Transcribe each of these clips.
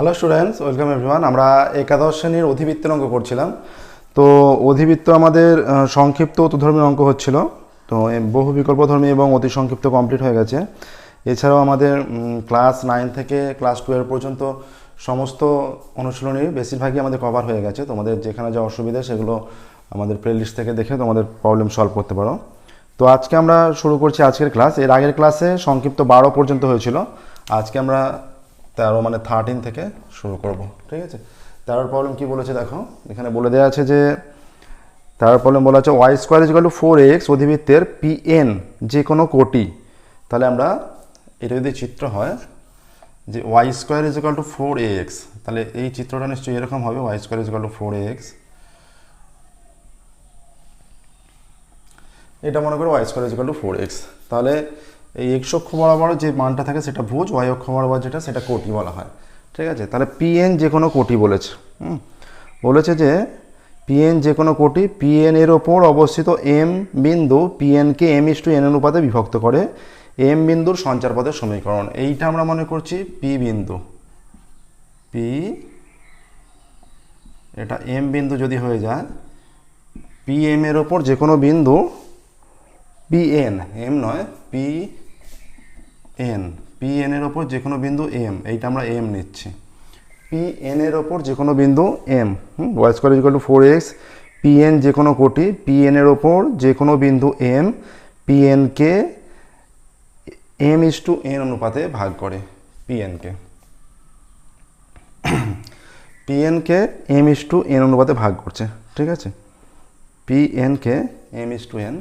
Hello students welcome everyone আমরা একাদশ শ্রেণির অধিবৃত্তের অঙ্ক করছিলাম। তো অধিবৃত্ত আমাদের সংক্ষিপ্ত অতুধর্মী অঙ্ক হচ্ছিল। তো বহু বিকল্পধর্মী এবং অতি সংক্ষিপ্ত কমপ্লিট হয়ে গেছে। এছাড়াও আমাদের ক্লাস নাইন থেকে ক্লাস টুয়েলভ পর্যন্ত সমস্ত অনুশীলনী বেশিরভাগই আমাদের কভার হয়ে গেছে। তোমাদের যেখানে যা অসুবিধা, সেগুলো আমাদের প্লেলিস্ট থেকে দেখে তোমাদের প্রবলেম সলভ করতে পারো। তো আজকে আমরা শুরু করছি আজকের ক্লাস এর আগের ক্লাসে সংক্ষিপ্ত বারো পর্যন্ত হয়েছিল। আজকে আমরা তেরো মানে থার্টিন থেকে শুরু করব, ঠিক আছে? তেরোর প্রবলেম কি বলেছে দেখো? এখানে বলে দেওয়া আছে যে, তেরোর প্রবলেম বলা আছে Y square is to four X অধিবৃত্তের P N যে কোনো কোটি। তাহলে আমরা এটা যদি চিত্র হয়, যে Y square is equal to four X তাহলে এই চিত্রটা নিশ্চয়ই এরকম হবে Y square is equal to four X এটা মনে করো Y square is equal to four X তাহলে এই এক্স অক্ষ বরাবর যে মানটা থাকে সেটা ভুজ, ওয়াই অক্ষ বরাবর যেটা সেটা কোটি বলা হয়। ঠিক আছে? তাহলে পিএন যে কোনো কোটি বলেছে, হুম? বলেছে যে পিএন যে কোনো কোটি, পিএন এর ওপর অবস্থিত এম বিন্দু পিএনকে এম ইস টু এন অনুপাতে বিভক্ত করে এম বিন্দুর সঞ্চার পদের সমীকরণ। এইটা আমরা মনে করছি পি বিন্দু। পি, এটা এম বিন্দু যদি হয়ে যায়, পি এম এর ওপর যে কোনো বিন্দু, পি এন, এম নয়, পি এন পি এন এর ওপর যে কোনো বিন্দু এম এইটা আমরা এম নিচ্ছি। পি এন এর ওপর যে কোনো বিন্দু M y square equal to four x P N যে কোনো কোটি পি এন এর ওপর যে কোনো বিন্দু এম পি এনকে এম ইস টু এন অনুপাতে ভাগ করে পি এনকে পি এনকে এম ইস টু এন অনুপাতে ভাগ করছে, ঠিক আছে? পি এনকে এম ইস টু এন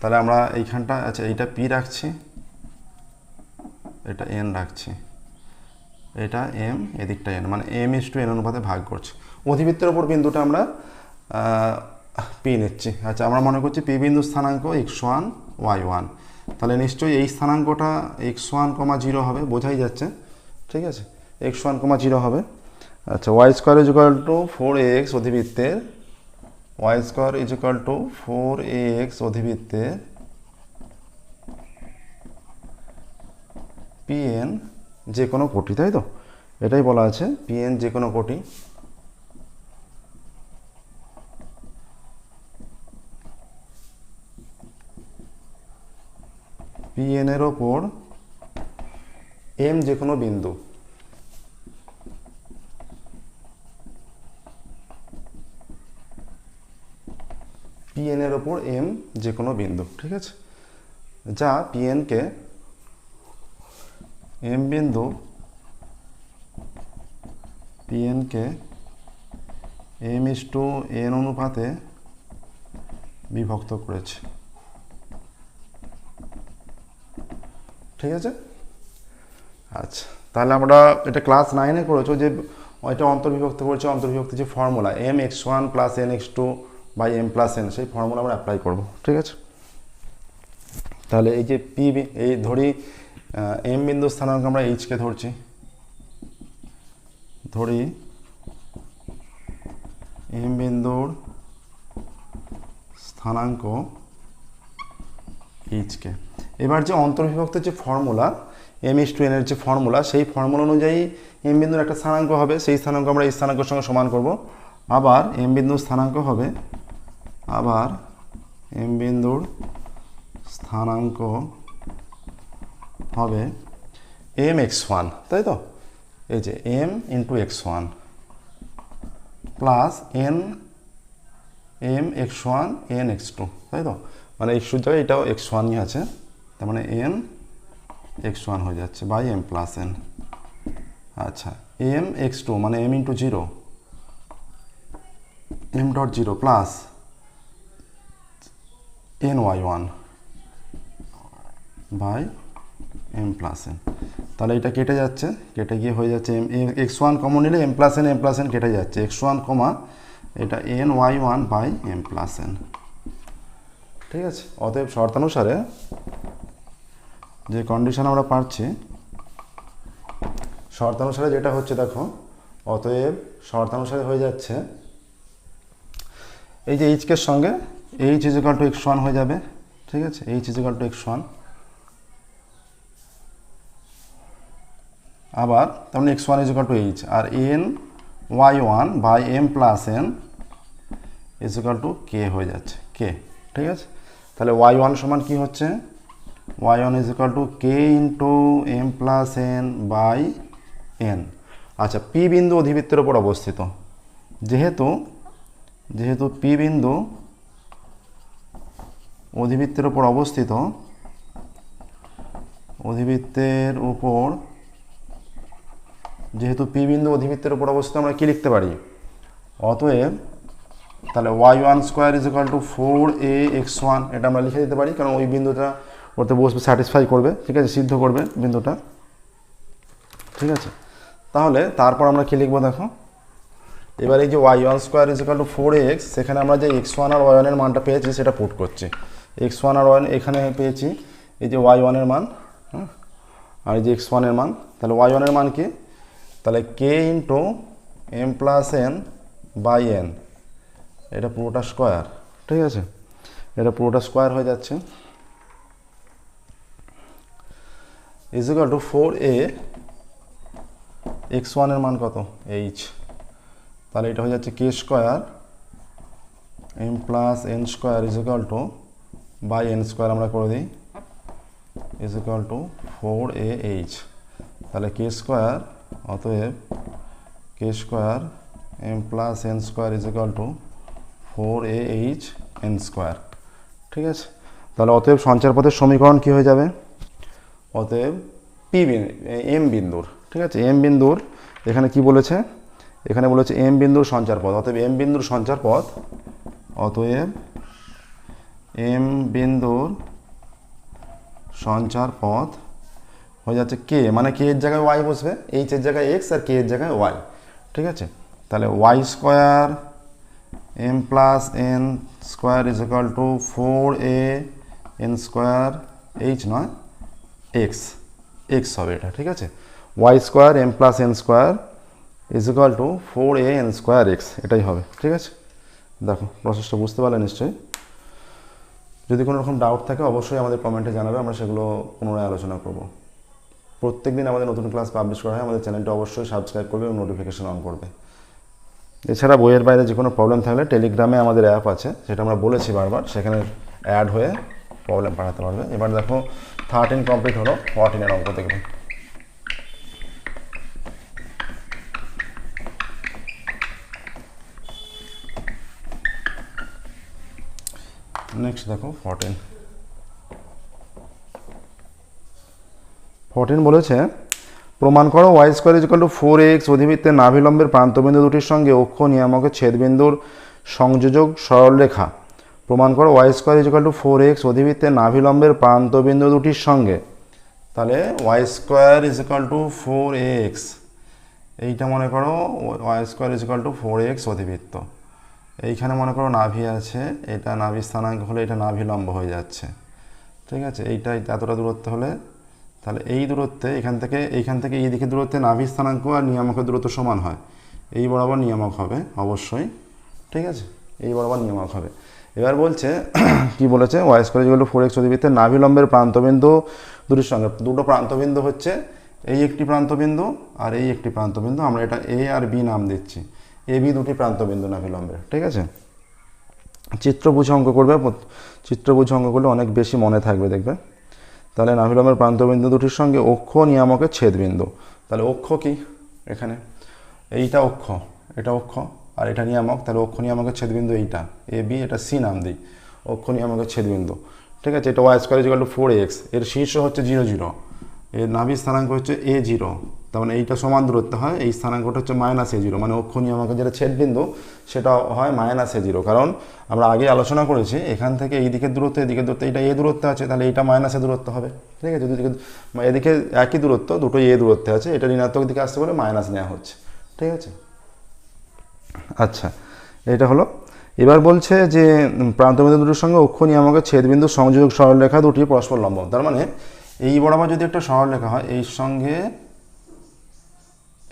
তাহলে আমরা এইখানটা আচ্ছা এইটা পি রাখছি। এটা এন রাখছি। এটা এম এদিকটা এন মানে এম ইস টু এন অনুপাতে ভাগ করছি। অধিবৃত্তের ওপর বিন্দুটা আমরা পি নিচ্ছি। আচ্ছা আমরা মনে করছি পি বিন্দু স্থানাঙ্ক এক্স ওয়ান ওয়াই ওয়ান তাহলে নিশ্চয়ই এই স্থানাঙ্কটা এক্স ওয়ান কমা জিরো হবে, বোঝাই যাচ্ছে। ঠিক আছে? এক্স ওয়ান কমা জিরো হবে। আচ্ছা y square is equal to four x অধিবৃত্তের y square is equal to four x অধিবৃত্তের PN যে কোনো কোটি, তাই তো? এটাই বলা আছে পিএন যে কোনো কোটি। পিএন এর ওপর এম যে কোনো বিন্দু। পিএন এর ওপর এম যে কোনো বিন্দু, ঠিক আছে? যা পিএনকে এম বিন্দু পিএনকে এম ইস টু এন অনুপাতে বিভক্ত করেছে। ঠিক আছে? আচ্ছা তাহলে আমরা এটা ক্লাস নাইনে করেছ যে এটা অন্তর্বিভক্ত করেছে, অন্তর্বিভক্ত যে formula M x one plus N x two by M plus N সেই ফর্মুলা আমরা অ্যাপ্লাই করব, ঠিক আছে? তাহলে এই যে পি এই ধরি এম বিন্দু স্থানাঙ্ক আমরা এইচকে ধরছি। ধরি এম বিন্দুর স্থানাঙ্ক এইচকে এবার যে অন্তর্বিভক্ত যে ফর্মুলা এম ইস টু এনের যে ফর্মুলা, সেই ফর্মুলা অনুযায়ী এম বিন্দুর একটা স্থানাঙ্ক হবে, সেই স্থানাঙ্ক আমরা এই স্থানাঙ্কের সঙ্গে সমান করব। আবার এম বিন্দুর স্থানাঙ্ক হবে, আবার এম বিন্দুর স্থানাঙ্ক হবে এম এক্স ওয়ান তাই তো? এই যে M into x one plus N M x one N x two তাই তো? মানে এক্স টুর জায়গায় এটাও এক্স ওয়ানই আছে, তার মানে এন এক্স ওয়ান হয়ে যাচ্ছে বাই এম প্লাস এন আচ্ছা এম এক্স টু মানে M into zero M dot zero plus N y one by M plus N তাহলে এটা কেটে যাচ্ছে, কেটে গিয়ে হয়ে যাচ্ছে এম এক্স ওয়ান কমন নিলে M plus N M plus N কেটে যাচ্ছে। এক্স ওয়ান কমা এটা N y one by M plus N ঠিক আছে? অতএব শর্তানুসারে যে কন্ডিশন আমরা পাচ্ছি, শর্তানুসারে যেটা হচ্ছে দেখো, অতএব শর্তানুসারে হয়ে যাচ্ছে, এই যে এইচকের সঙ্গে h is equal to x one হয়ে যাবে। ঠিক আছে? H is equal to x one আবার তেমন x one is equal to h R N y one by M plus N is equal to k হয়ে যাচ্ছে কে ঠিক আছে? তাহলে ওয়াই ওয়ান সমান কী হচ্ছে? Y one is equal to k into M plus N by N আচ্ছা P বিন্দু অধিবৃত্তের ওপর অবস্থিত। যেহেতু যেহেতু পি বিন্দু অধিবৃত্তের ওপর অবস্থিত, অধিবৃত্তের উপর যেহেতু পি বিন্দু অধিবৃত্তের উপর অবস্থিত, আমরা কি লিখতে পারি? অতএব তাহলে y one square is equal to four a x one, এটা আমরা লিখে দিতে পারি, কারণ ওই বিন্দুটা ওতে বসবে, স্যাটিসফাই করবে, ঠিক আছে? সিদ্ধ করবে বিন্দুটা। ঠিক আছে? তাহলে তারপর আমরা কী লিখব দেখো? এবার এই যে y one square is equal to four x, সেখানে আমরা যে এক্স ওয়ান আর ওয়াই ওয়ানের মানটা পেয়েছি, সেটা পুট করছি। এক্স ওয়ান আর ওয়ান এখানে পেয়েছি, এই যে ওয়াই ওয়ানের মান হ্যাঁ আর এই যে এক্স ওয়ানের মান, তাহলে ওয়াই ওয়ানের মান কি? তাহলে k into M plus N by N এটা পুরোটা স্কোয়ার ঠিক আছে? এটা পুরোটা স্কোয়ার হয়ে যাচ্ছে। Is to four a x ওয়ানের মান কত? এইচ তাহলে এটা হয়ে যাচ্ছে k square M plus N square is to by N square আমরা করে দিই। Is to four a h তাহলে কে স্কোয়ার অতএব k square M plus N square is equal to four a h N square ঠিক আছে? তাহলে অতএব সঞ্চার পথের সমীকরণ কী হয়ে যাবে? অতএব পি এম বিন্দুর। ঠিক আছে? এম বিন্দুর এখানে কি বলেছে? এখানে বলেছে এম বিন্দুর সঞ্চার পথ। অতএব এম বিন্দুর সঞ্চার পথ। অতএব এম বিন্দুর সঞ্চার পথ হয়ে যাচ্ছে কে মানে কে এর জায়গায় ওয়াই বসবে এইচ এর জায়গায় এক্স আর কে এর জায়গায় ওয়াই ঠিক আছে? তাহলে y square M plus N square is equal to four a N square h নয় এক্স এক্স হবে এটা, ঠিক আছে? Y square M plus N square is equal to four a N square x এটাই হবে, ঠিক আছে? দেখো প্রসেসটা বুঝতে পারলে নিশ্চয়ই। যদি কোনো রকম ডাউট থাকে, অবশ্যই আমাদের কমেন্টে জানাবে, আমরা সেগুলো পুনরায় আলোচনা করব। প্রত্যেক দিন আমাদের নতুন ক্লাস পাবলিশ করা হয়, আমাদের চ্যানেলটা অবশ্যই সাবস্ক্রাইব করবে এবং নোটিফিকেশন অন করবে। এছাড়া বইয়ের বাইরে যে কোনো প্রবলেম থাকলে টেলিগ্রামে আমাদের অ্যাপ আছে, সেটা আমরা বলেছি বারবার, সেখানে অ্যাড হয়ে প্রবলেম পাঠাতে পারবে। এবার দেখো থার্টিন কমপ্লিট হলো ফোরটিনের অঙ্ক দেখবে। নেক্সট দেখো ফোরটিন ফোরটিন বলেছে, প্রমাণ করো y square is equal to four x অধিবৃত্তের নাভিলম্বের প্রান্তবিন্দু দুটির সঙ্গে অক্ষ নিয়ামকের ছেদবিন্দুর সংযোজক সরলরেখা প্রমাণ করো y square is equal to four x অধিবৃত্তের নাভিলম্বের প্রান্তবিন্দু দুটির সঙ্গে। তাহলে y square is equal to four x এইটা মনে করো y square is equal to four x অধিবৃত্ত। এইখানে মনে করো নাভি আছে, এটা নাভি স্থানাঙ্ক হলে এটা নাভিলম্ব হয়ে যাচ্ছে। ঠিক আছে, এইটা এতটা দূরত্ব হলে তাহলে এই দূরত্বে এখান থেকে, এইখান থেকে এই দিকে দূরত্বে নাভি স্থানাঙ্ক আর নিয়ামকের দূরত্ব সমান হয়। এই বরাবর নিয়ামক হবে, অবশ্যই। ঠিক আছে? এই বরাবর নিয়ামক হবে। এবার বলছে, কি বলেছে? ওয়াই স্কোয়ার যেগুলো ফোর এক্স অধিবৃত্তের নাভিলম্বের প্রান্তবিন্দু দুটির সঙ্গে। দুটো প্রান্তবিন্দু হচ্ছে এই একটি প্রান্তবিন্দু আর এই একটি প্রান্তবিন্দু। আমরা এটা এ আর বি নাম দিচ্ছি। এ বি দুটি প্রান্তবিন্দু নাভিলম্বের ঠিক আছে? চিত্র বুঝে অঙ্ক করবে চিত্র বুঝে অঙ্ক করলে অনেক বেশি মনে থাকবে, দেখবে। তাহলে নাভিলমের প্রান্তবিন্দু দুটির সঙ্গে অক্ষ নিয়ামকের ছেদবিন্দু। তাহলে অক্ষ কি এখানে? এইটা অক্ষ, এটা অক্ষ, আর এটা নিয়ামক, তাহলে অক্ষ নিয়ামকের ছেদবিন্দু এইটা। এ, বি, এটা সি নাম দিই, অক্ষ নিয়ামকের ছেদবিন্দু। ঠিক আছে? এটা y square is equal to four এক্সের শীর্ষ হচ্ছে জিরো জিরো এর নাভি স্থানাঙ্ক হচ্ছে এ জিরো তার মানে এইটা সমান দূরত্ব হয়, এই স্থানাঙ্কটা হচ্ছে মাইনাস এ জিরো মানে অক্ষ আমাকে যেটা ছেদবিন্দু, সেটা হয় মাইনাস এ জিরো কারণ আমরা আগে আলোচনা করেছি, এখান থেকে এই দিকের দূরত্ব, এদিকে দূরত্ব এটা এ দূরত্ব আছে, তাহলে এইটা মাইনাসে দূরত্ব হবে। ঠিক আছে? দুদিকে এদিকে একই দূরত্ব, দুটো এ দূরত্বে আছে, এটা ঋণাত্মক দিকে আসতে বলে মাইনাস নেওয়া হচ্ছে। ঠিক আছে? আচ্ছা এটা হলো। এবার বলছে যে প্রান্তবিন্দু দুটোর সঙ্গে অক্ষ নিয়ামকের ছেদবিন্দু সংযোগ সরলরেখা দুটি পরস্পর লম্ব। তার মানে এই বরাবর যদি একটা সরলরেখা হয়, এই সঙ্গে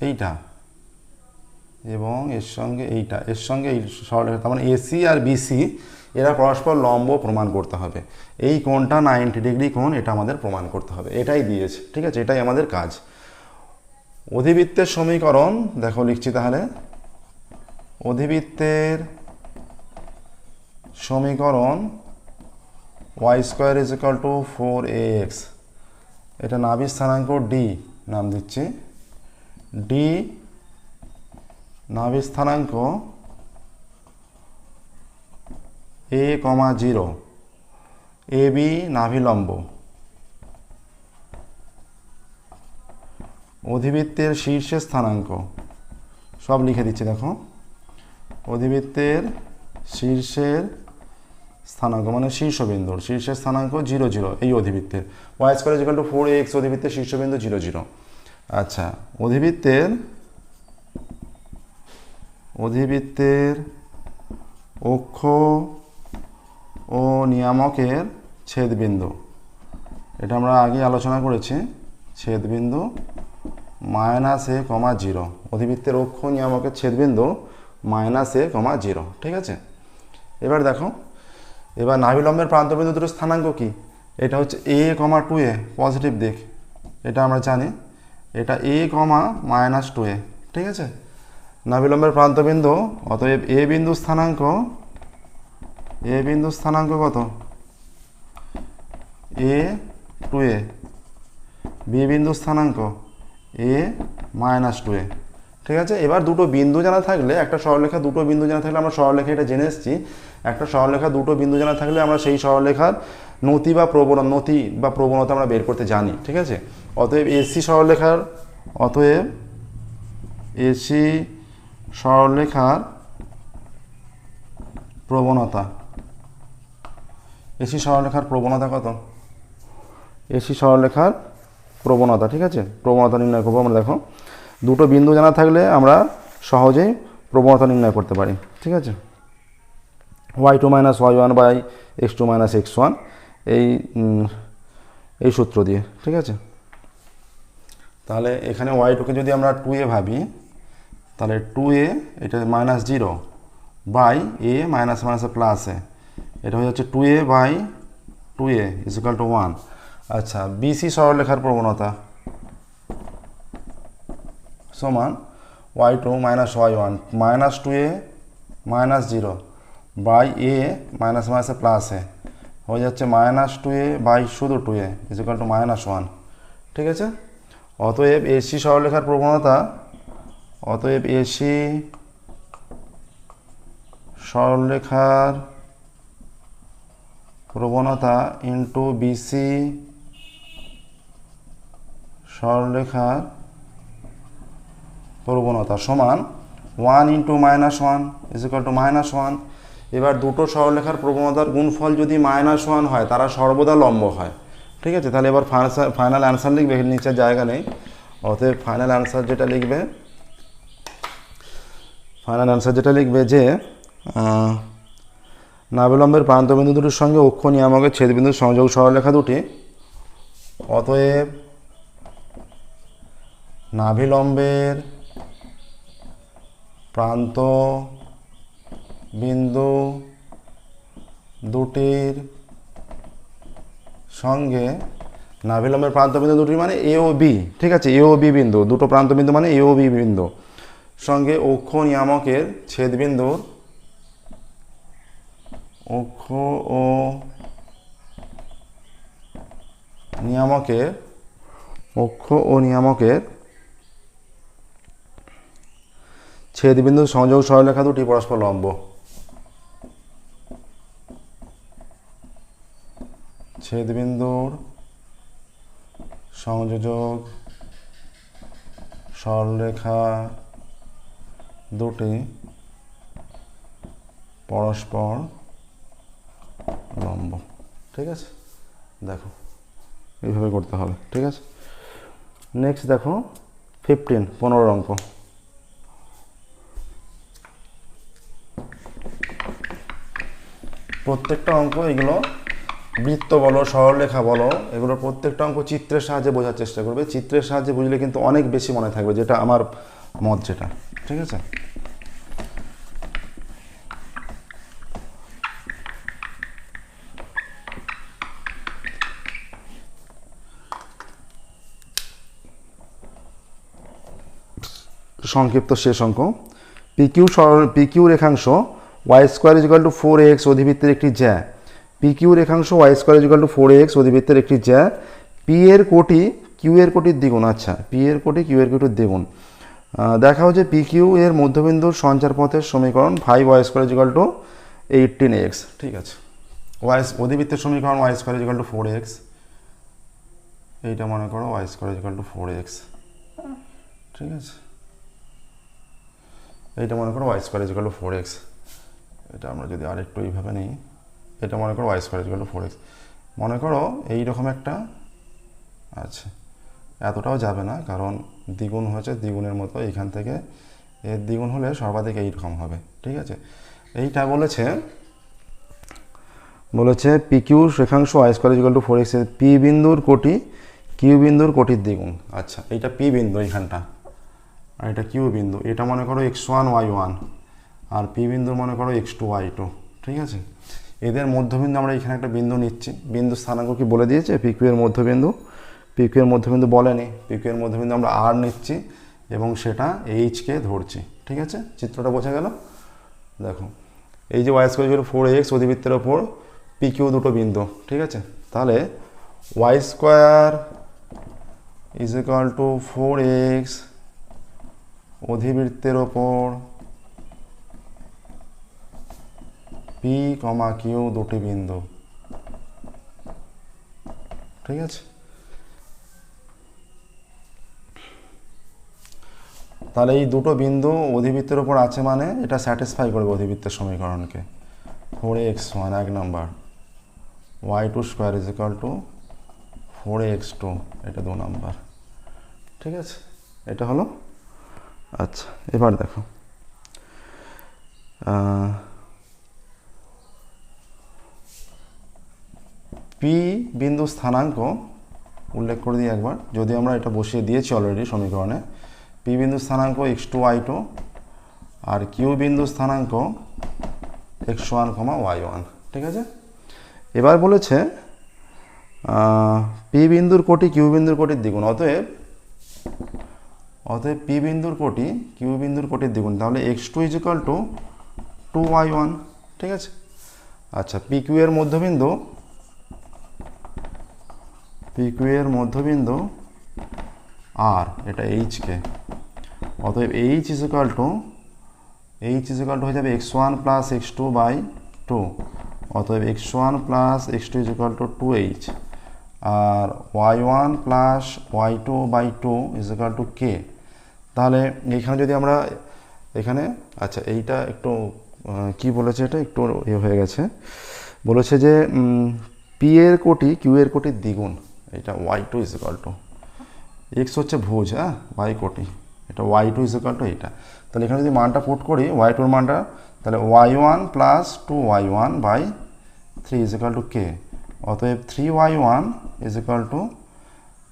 এইটা। এবং এর সঙ্গে এইটা। এর সঙ্গে এই সরলরেখা তার মানে এসি আর বিসি এরা পরস্পর লম্ব প্রমাণ করতে হবে। এই কোণটা নাইনটি ডিগ্রি কোণ, এটা আমাদের প্রমাণ করতে হবে। এটাই দিয়েছে, ঠিক আছে? এটাই আমাদের কাজ। অধিবৃত্তের সমীকরণ, দেখো লিখছি তাহলে। অধিবৃত্তের সমীকরণ y square is equal to four a x এটা নাভির স্থানাঙ্ক ডি নাম দিচ্ছি। ডি নাভির স্থানাঙ্ক এ কমা জিরো, এ বি নাভিলম্ব। অধিবৃত্তের শীর্ষের স্থানাঙ্ক। সব লিখে দিচ্ছি, দেখো। অধিবৃত্তের শীর্ষের স্থানাঙ্ক মানে শীর্ষবিন্দুর। শীর্ষের স্থানাঙ্ক জিরো জিরো, এই অধিবৃত্তের। Y square is equal to four x অধিবৃত্তের শীর্ষবিন্দু জিরো জিরো। আচ্ছা অধিবৃত্তের অধিবৃত্তের অক্ষ ও নিয়ামকের ছেদবিন্দু। এটা আমরা আগে আলোচনা করেছি, ছেদবিন্দু মাইনাস এ কমা জিরো। অধিবৃত্তের অক্ষ নিয়ামকের ছেদবিন্দু মাইনাস এ কমা জিরো, ঠিক আছে? এবার দেখো, এবার নাভিলম্বের প্রান্তবিন্দু দুটো স্থানাঙ্ক কি? এটা হচ্ছে এ কমা টু এ, পজিটিভ দিক। এটা আমরা জানি এটা এ কমা মাইনাস টু এ ঠিক আছে? নাভিলম্বের প্রান্তবিন্দু, অতএব এ বিন্দু স্থানাঙ্ক এ বিন্দু স্থানাঙ্ক কত? এ টু এ বি বিন্দু স্থানাঙ্ক এ মাইনাস টু এ ঠিক আছে? এবার দুটো বিন্দু জানা থাকলে, একটা সরলরেখা দুটো বিন্দু জানা থাকলে আমরা সরলরেখা এটা জেনে এসেছি। একটা সরলরেখা দুটো বিন্দু জানা থাকলে আমরা সেই সরলরেখার নতি বা প্রবণ নতি বা প্রবণতা আমরা বের করতে জানি, ঠিক আছে? অতএব এসি সরলরেখার, অতএব এসি সরলরেখার প্রবণতা। এসি সরলরেখার প্রবণতা কত? এসি সরলরেখার প্রবণতা, ঠিক আছে? প্রবণতা নির্ণয় করব আমরা, দেখো। দুটো বিন্দু জানা থাকলে আমরা সহজেই প্রবণতা নির্ণয় করতে পারি, ঠিক আছে? Y two minus y one by x two minus x one, এই এই সূত্র দিয়ে, ঠিক আছে? তাহলে এখানে ওয়াই টুকে যদি আমরা টু এ ভাবি, তাহলে টু এ এটা minus zero by a minus মাইনাসে প্লাস এ এটা হয়ে যাচ্ছে two a by two a is equal to one আচ্ছা বিসি সরলরেখার প্রবণতা সমান y two minus y one minus two a minus zero by a minus মাইনাসে প্লাস এ হয়ে যাচ্ছে মাইনাস টু এ বাই শুধু two a is equal to minus one ঠিক আছে? অতএব এসি সরলরেখার প্রবণতা, অতএব এসি সরলরেখার প্রবণতা ইন্টু বিসি সরলরেখার প্রবণতা সমান one into minus one is equal to minus one এবার দুটো সরলরেখার প্রবণতার গুণফল যদি মাইনাস ওয়ান হয়, তারা সর্বদা লম্ব হয়। ঠিক আছে তাহলে এবার ফাইনাল অ্যান্সার লিখবে এর নিচে জায়গা নেই। অতএব ফাইনাল অ্যান্সার যেটা লিখবে ফাইনাল অ্যান্সার যেটা লিখবে যে আহ, নাভিলম্বের প্রান্তবিন্দু দুটির সঙ্গে অক্ষ নিয়ামকের ছেদবিন্দুর সংযোগ সরলরেখা দুটি। অতএব নাভিলম্বের প্রান্ত বিন্দু দুটির সঙ্গে নাভিলম্বের প্রান্তবিন্দু দুটি মানে এ ও বি ঠিক আছে? এ ও বি বিন্দু, দুটো প্রান্তবিন্দু মানে এ ও বি বিন্দু। সঙ্গে অক্ষ নিয়ামকের ছেদবিন্দুর অক্ষ ও নিয়ামকের, অক্ষ ও নিয়ামকের ছেদবিন্দু সংযোগ সরলরেখা দুটি পরস্পর লম্ব। ছেদবিন্দুর সংযোজক সরলরেখা দুটি পরস্পর লম্ব। ঠিক আছে? দেখো, এইভাবে করতে হবে। ঠিক আছে? নেক্সট দেখো ফিফটিন পনেরো অঙ্ক। প্রত্যেকটা অঙ্ক এগুলো বৃত্ত বলো সরলরেখা বলো এগুলো প্রত্যেকটা অঙ্ক চিত্রের সাহায্যে বোঝার চেষ্টা করবে। চিত্রের সাহায্যে বুঝলে কিন্তু অনেক বেশি মনে থাকবে, যেটা আমার মত যেটা। ঠিক আছে? সংক্ষিপ্ত শেষ অঙ্ক। পিকিউ সরল পিকিউ রেখাংশ y square is equal to four x অধিবৃত্তের একটি জ্যা। পিকিউ রেখাংশ y square is equal to four x অধিবৃত্তের একটি জ্যা। পি এর কোটি কিউ এর কোটির দ্বিগুণ আচ্ছা পি এর কোটি কিউ এর কোটির দ্বিগুণ। দেখা হচ্ছে পি কিউ এর মধ্যবিন্দুর সঞ্চার পথের সমীকরণ five y square is equal to eighteen x ঠিক আছে। ওয়াই অধিবৃত্তের সমীকরণ y square is equal to four x এইটা মনে করো y square is equal to four x ঠিক আছে। এইটা মনে করো y square is equal to four x এটা আমরা যদি আরেকটু এইভাবে নিই। এটা মনে করো y square is equal to four x মনে করো এইরকম একটা আচ্ছা এতটাও যাবে না, কারণ দ্বিগুণ হয়েছে, দ্বিগুণের মতো এইখান থেকে এর দ্বিগুণ হলে সর্বাধিক এইরকম হবে, ঠিক আছে? এইটা বলেছে বলেছে পি কিউ রেখাংশ y square is equal to four x P বিন্দুর কোটি কিউ বিন্দুর কোটির দ্বিগুণ। আচ্ছা এইটা পি বিন্দু এইখানটা। আর এটা কিউ বিন্দু। এটা মনে করো এক্স ওয়ান ওয়াই ওয়ান আর পি বিন্দু মনে করো এক্স টু ওয়াই টু ঠিক আছে? এদের মধ্যবিন্দু আমরা এখানে একটা বিন্দু নিচ্ছি। বিন্দু স্থানাঙ্ক কি বলে দিয়েছে? পিকিউ এর মধ্যবিন্দু। পিকিউ এর মধ্যবিন্দু বলেনি। পিকিউ এর মধ্যবিন্দু আমরা আর নিচ্ছি এবং সেটা এইচকে ধরছি। ঠিক আছে? চিত্রটা বোঝা গেল? দেখো, এই যে ওয়াই স্কোয়ার ফোর এক্স অধিবৃত্তের ওপর পিকিউ দুটো বিন্দু। ঠিক আছে? তাহলে y square is equal to four x অধিবৃত্তের ওপর পি কমা কিউ দুটি বিন্দু। ঠিক আছে? তাহলে এই দুটো বিন্দু অধিবৃত্তের ওপর আছে মানে এটা স্যাটিসফাই করবে অধিবৃত্তের সমীকরণকে। ফোর এক্স ওয়ান এক number y two square is equal to four x two এটা দু নাম্বার ঠিক আছে? এটা হলো? আচ্ছা এবার দেখো। পি বিন্দু স্থানাঙ্ক উল্লেখ করে দিই একবার। যদি আমরা এটা বসিয়ে দিয়েছি অলরেডি সমীকরণে পি বিন্দু স্থানাঙ্ক এক্স টু ওয়াই টু আর কিউ বিন্দু স্থানাঙ্ক x one comma y one ঠিক আছে? এবার বলেছে পি বিন্দুর কোটি কিউ বিন্দুর কোটির দ্বিগুণ। অতএব অতএব পি বিন্দুর কোটি কিউ বিন্দুর কোটির দ্বিগুণ। তাহলে x two is equal to two y one ঠিক আছে? আচ্ছা পি কিউ এর মধ্যবিন্দু পি কিউ এর মধ্যবিন্দু আর এটা এইচকে অতএব h is equal to h is equal to হয়ে যাবে x one plus x two by two অতএব x one plus x two is equal to two h R y one plus y two by two is equal to k তাহলে এখানে যদি আমরা এখানে আচ্ছা এইটা একটু কি বলেছে এটা? একটু ইয়ে হয়ে গেছে। বলেছে যে পি এর কোটি কিউ এর কোটির দ্বিগুণ। এটা y two is equal to x হচ্ছে ভুজ হ্যাঁ? ওয়াই কোটি। এটা ওয়াই টু ইজিক্যাল টু এইটা। তাহলে এখানে যদি মানটা পুট করি ওয়াই টুর মানটা, তাহলে y one plus two y one by three is equal to k অতএব three y one is equal to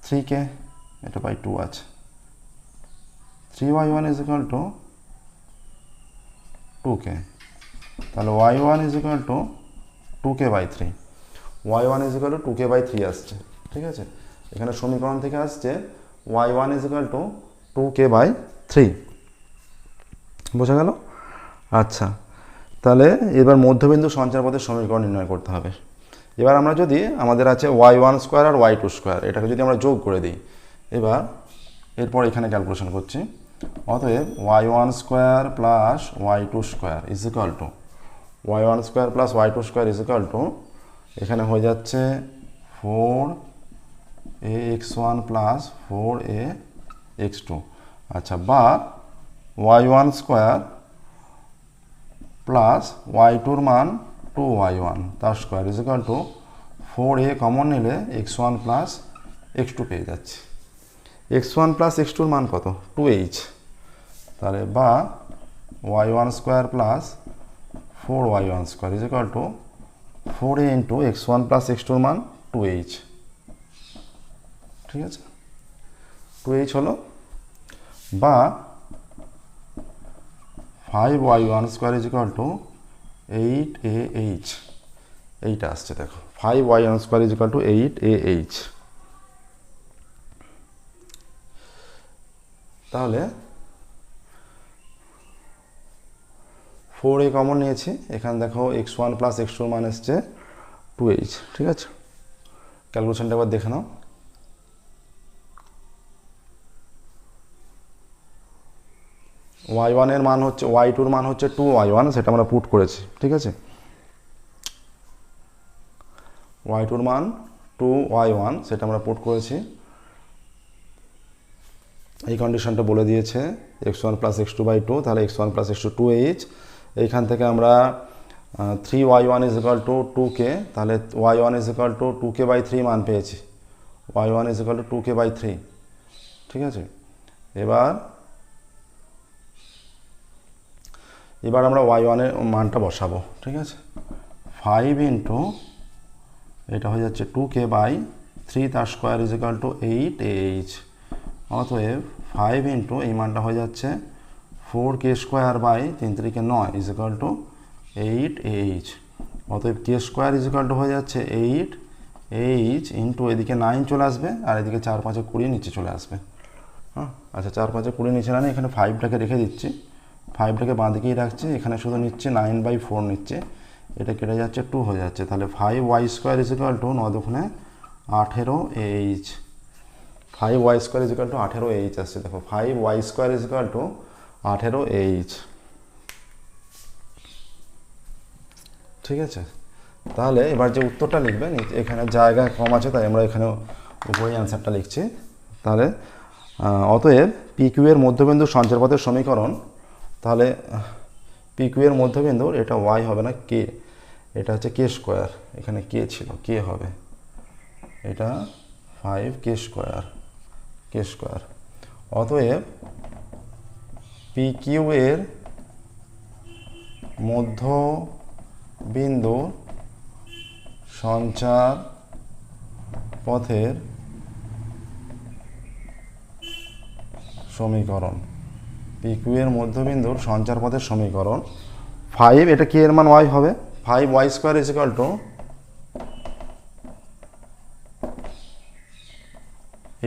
three k এটা বাই টু আছে। Three y one is equal to two k তাহলে y one is equal to two k by three y one is equal to two k by three আসছে। ঠিক আছে? এখানে সমীকরণ থেকে আসছে y one is equal to two k by three বোঝা গেল? আচ্ছা তাহলে এবার মধ্যবিন্দু সঞ্চার পথের সমীকরণ নির্ণয় করতে হবে। এবার আমরা যদি, আমাদের আছে ওয়াই ওয়ান স্কোয়ার আর ওয়াই টু স্কোয়ার এটাকে যদি আমরা যোগ করে দিই, এবার এরপর এখানে ক্যালকুলেশন করছি। অতএব y one square plus y two square is equal to y one square plus y two square is equal to এখানে হয়ে যাচ্ছে four a x one plus four a x two আচ্ছা বা y one square plus y টুর মান two y one তার square is equal to four a common নিলে x one plus x two পেয়ে যাচ্ছে। এক্স ওয়ান প্লাস এক্স টুর মান কত? টু এইচ তাহলে বা y one square plus four y one square is equal to four a into x one plus x টুর মান two h ঠিক আছে? টু এইচ হলো বা five y one square is equal to eight a h এইটা আসছে, দেখো। Five y one square is equal to eight a h তাহলে four a common নিয়েছি। এখানে দেখো এক্স ওয়ান প্লাস এক্স টুর মান এসছে টু এইচ ঠিক আছে? ক্যালকুলেশনটা একবার দেখে নাও। ওয়াই ওয়ানের মান হচ্ছে ওয়াই টুর মান হচ্ছে টু ওয়াই ওয়ান সেটা আমরা পুট করেছি, ঠিক আছে? ওয়াই টুর মান টু ওয়াই ওয়ান সেটা আমরা পুট করেছি। এই কন্ডিশনটা বলে দিয়েছে x one plus x two by two তাহলে x one plus x two two h এইখান থেকে আমরা three y one is equal to two k তাহলে y one is equal to two k by three মান পেয়েছি। Y one is equal to two k by three ঠিক আছে? এবার এবার আমরা ওয়াই ওয়ানের মানটা বসাবো, ঠিক আছে? ফাইভ ইন্টু এটা হয়ে যাচ্ছে টু কে বাই থ্রি তার square is equal to eight h অতএব ফাইভ ইন্টু এই মানটা হয়ে যাচ্ছে ফোর কে স্কোয়ার বাই তিন তিরিকে নয় is equal to eight h অতএব কে স্কোয়ার ইজ ইকাল টু হয়ে যাচ্ছে এইট এইচ ইন্টু এদিকে নাইন চলে আসবে আর এদিকে চার পাঁচে কুড়ি নিচে চলে আসবে। হ্যাঁ? আচ্ছা চার পাঁচে কুড়ি নিচে না এখানে ফাইভটাকে রেখে দিচ্ছি। ফাইভটাকে বাঁ দিকেই রাখছি, এখানে শুধু নিচ্ছে নাইন বাই ফোর নিচ্ছে। এটা কেটে যাচ্ছে টু হয়ে যাচ্ছে। তাহলে five y square is equal to ন দুখানে আঠেরো h five y square is equal to আঠেরো এইচ আসছে। দেখো five y square is equal to আঠেরো এইচ ঠিক আছে? তাহলে এবার যে উত্তরটা লিখবেন এখানে জায়গা কম আছে, তাই আমরা এখানে উপরে অ্যান্সারটা লিখছি। তাহলে অতএব পি কিউ এর মধ্যবিন্দু সঞ্চারপথের সমীকরণ তাহলে পি কিউ এর মধ্যবিন্দুর এটা ওয়াই হবে না কে এটা হচ্ছে কে স্কোয়ার এখানে কে ছিল কে হবে। এটা five k square k square অতএব পি এর মধ্য বিন্দু সঞ্চার পথের সমীকরণ। পি কিউ এর মধ্যবিন্দুর সঞ্চার পথের সমীকরণ। ফাইভ এটা কে এর মান ওয়াই হবে? Five y square is equal to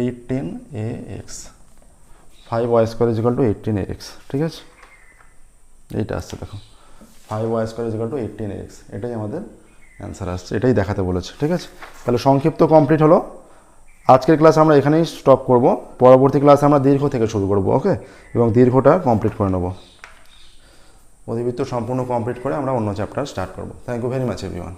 eighteen a x five y square is equal to eighteen a x ঠিক আছে? এইটা আসছে, দেখো। Five y square is equal to eighteen x এটাই আমাদের অ্যান্সার আসছে, এটাই দেখাতে বলেছে, ঠিক আছে? তাহলে সংক্ষিপ্ত কমপ্লিট হলো। আজকের ক্লাস আমরা এখানেই স্টপ করব। পরবর্তী ক্লাসে আমরা দীর্ঘ থেকে শুরু করব ওকে এবং দীর্ঘটা কমপ্লিট করে নেব। অধিবৃত্ত সম্পূর্ণ কমপ্লিট করে আমরা অন্য চ্যাপ্টার স্টার্ট করব। Thank you very much everyone